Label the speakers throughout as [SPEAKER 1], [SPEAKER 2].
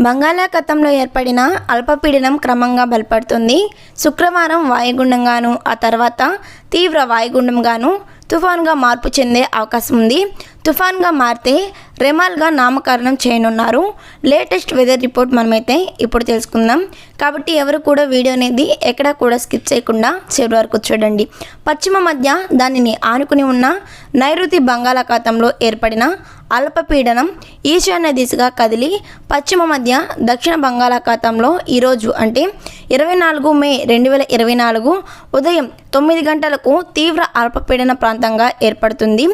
[SPEAKER 1] బంగాళాఖాతంలో ఏర్పడిన అల్పపీడనం క్రమంగా బలపడుతుంది. శుక్రవారం వాయుగుండంగాను ఆ తర్వాత తీవ్ర వాయుగుండంగాను తుఫాన్గా మార్పు చెందే అవకాశం ఉంది. తుఫాన్గా మారితే రెమాల్గా నామకరణం చేయనున్నారు. లేటెస్ట్ వెదర్ రిపోర్ట్ మనమైతే ఇప్పుడు తెలుసుకుందాం. కాబట్టి ఎవరు కూడా వీడియో అనేది ఎక్కడా కూడా స్కిప్ చేయకుండా చివరి వరకు చూడండి. పశ్చిమ మధ్య దానిని ఆనుకుని ఉన్న నైరుతి బంగాళాఖాతంలో ఏర్పడిన అల్పపీడనం ఈశాన్య దిశగా కదిలి పశ్చిమ మధ్య దక్షిణ బంగాళాఖాతంలో ఈరోజు అంటే ఇరవై నాలుగు మే రెండు వేల ఇరవై నాలుగు ఉదయం తొమ్మిది గంటలకు తీవ్ర అల్పపీడన ప్రాంతంగా ఏర్పడుతుంది.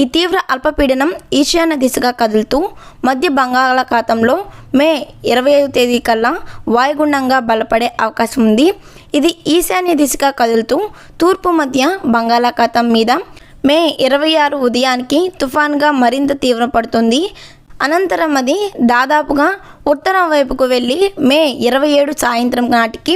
[SPEAKER 1] ఈ తీవ్ర అల్పపీడనం ఈశాన్య దిశగా కదులుతూ మధ్య బంగాళాఖాతంలో మే ఇరవై ఐదు తేదీ కల్లా వాయుగుండంగా బలపడే అవకాశం ఉంది. ఇది ఈశాన్య దిశగా కదులుతూ తూర్పు మధ్య బంగాళాఖాతం మీద మే ఇరవై ఆరు ఉదయానికి తుఫాన్గా మరింత తీవ్రపడుతుంది. అనంతరం అది దాదాపుగా ఉత్తరం వైపుకు వెళ్ళి మే ఇరవై ఏడు సాయంత్రం నాటికి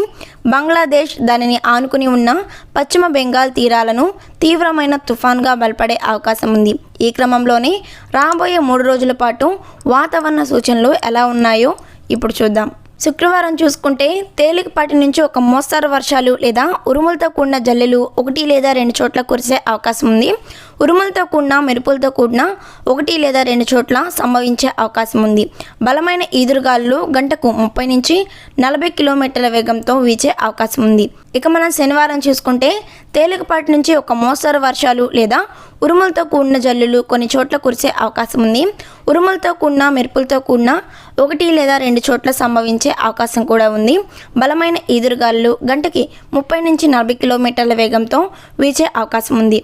[SPEAKER 1] బంగ్లాదేశ్ దానిని ఆనుకుని ఉన్న పశ్చిమ బెంగాల్ తీరాలను తీవ్రమైన తుఫాన్గా బలపడే అవకాశం ఉంది. ఈ క్రమంలోనే రాబోయే మూడు రోజుల పాటు వాతావరణ సూచనలు ఎలా ఉన్నాయో ఇప్పుడు చూద్దాం. శుక్రవారం చూసుకుంటే తేలికపాటి నుంచి ఒక మోస్తరు వర్షాలు లేదా ఉరుములతో కూడిన జల్లెలు ఒకటి లేదా రెండు చోట్ల కురిసే అవకాశం ఉంది. ఉరుములతో కూడిన మెరుపులతో కూడిన ఒకటి లేదా రెండు చోట్ల సంభవించే అవకాశం ఉంది. బలమైన ఈదురుగాలు గంటకు ముప్పై నుంచి నలభై కిలోమీటర్ల వేగంతో వీచే అవకాశం ఉంది. ఇక మనం శనివారం చూసుకుంటే తేలికపాటి నుంచి ఒక మోస్తరు వర్షాలు లేదా ఉరుములతో కూడిన జల్లులు కొన్ని చోట్ల కురిసే అవకాశం ఉంది. ఉరుములతో కూడిన మెరుపులతో కూడిన ఒకటి లేదా రెండు చోట్ల సంభవించే అవకాశం కూడా ఉంది. బలమైన ఈదురుగాలు గంటకి ముప్పై నుంచి నలభై కిలోమీటర్ల వేగంతో వీచే అవకాశం ఉంది.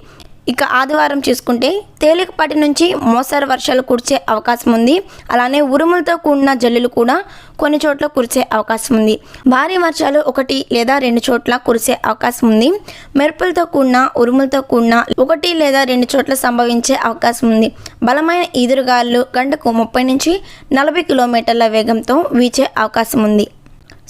[SPEAKER 1] ఇక ఆదివారం చూసుకుంటే తేలికపాటి నుంచి మోస్తరు వర్షాలు కురిసే అవకాశం ఉంది. అలానే ఉరుములతో కూడిన జల్లులు కూడా కొన్ని చోట్ల కురిసే అవకాశం ఉంది. భారీ వర్షాలు ఒకటి లేదా రెండు చోట్ల కురిసే అవకాశం ఉంది. మెరుపులతో కూడిన ఉరుములతో కూడిన ఒకటి లేదా రెండు చోట్ల సంభవించే అవకాశం ఉంది. బలమైన ఈదురుగాలు గంటకు ముప్పై నుంచి నలభై కిలోమీటర్ల వేగంతో వీచే అవకాశం ఉంది.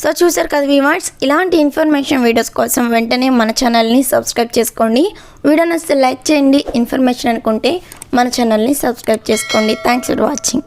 [SPEAKER 1] సో చూసారు కదా వీవర్స్ ఇలాంటి ఇన్ఫర్మేషన్ వీడియోస్ కోసం వెంటనే మన ఛానల్ని సబ్స్క్రైబ్ చేసుకోండి. వీడియో నచ్చితే లైక్ చేయండి. ఇన్ఫర్మేషన్ అనుకుంటే మన ఛానల్ని సబ్స్క్రైబ్ చేసుకోండి. Thanks for watching